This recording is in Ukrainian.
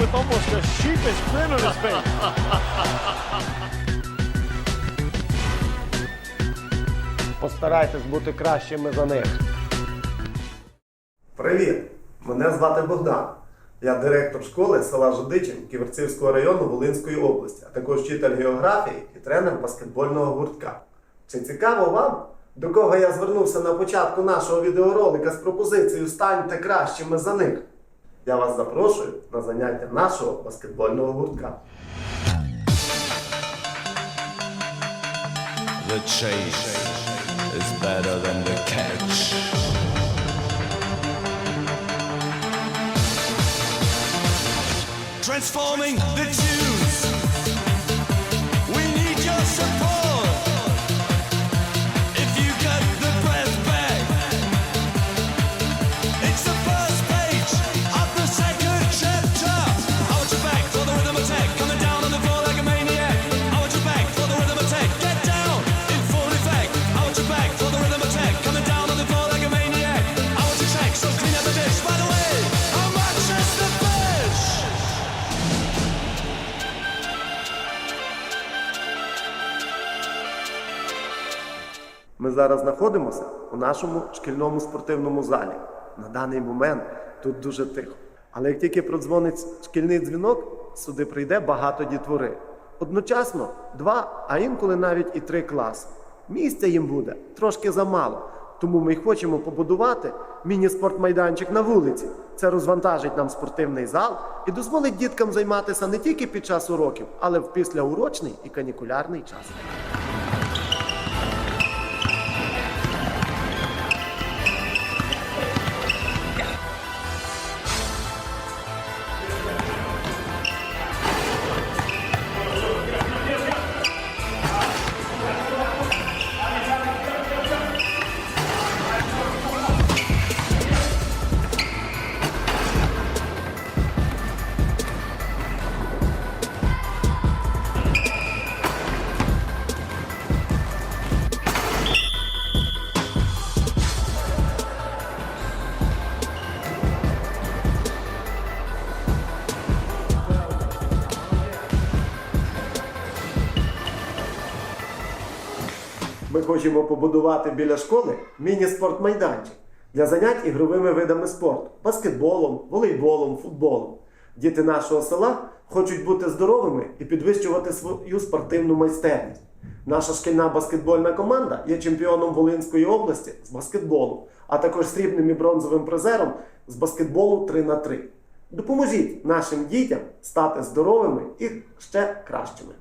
with almost a sheepish grin on his face. Постарайтесь бути кращими за них. Привіт! Мене звати Богдан. Я директор школи села Жудичин Ківерцівського району Волинської області, а також вчитель географії і тренер баскетбольного гуртка. Чи цікаво вам, до кого я звернувся на початку нашого відеоролика з пропозицією Станьте кращими за них? Я вас запрошую на заняття нашого баскетбольного гуртка. The chase is better than the catch. Transforming the tunes. Ми зараз знаходимося у нашому шкільному спортивному залі. На даний момент тут дуже тихо. Але як тільки продзвонить шкільний дзвінок, сюди прийде багато дітвори. Одночасно два, а інколи навіть і три класи. Місця їм буде трошки замало. Тому ми хочемо побудувати міні-спортмайданчик на вулиці. Це розвантажить нам спортивний зал і дозволить діткам займатися не тільки під час уроків, але в післяурочний і канікулярний час. Ми хочемо побудувати біля школи міні-спортмайданчик для занять ігровими видами спорту баскетболом, волейболом, футболом. Діти нашого села хочуть бути здоровими і підвищувати свою спортивну майстерність. Наша шкільна баскетбольна команда є чемпіоном Волинської області з баскетболу, а також срібним і бронзовим призером з баскетболу 3 на 3 Допоможіть нашим дітям стати здоровими і ще кращими.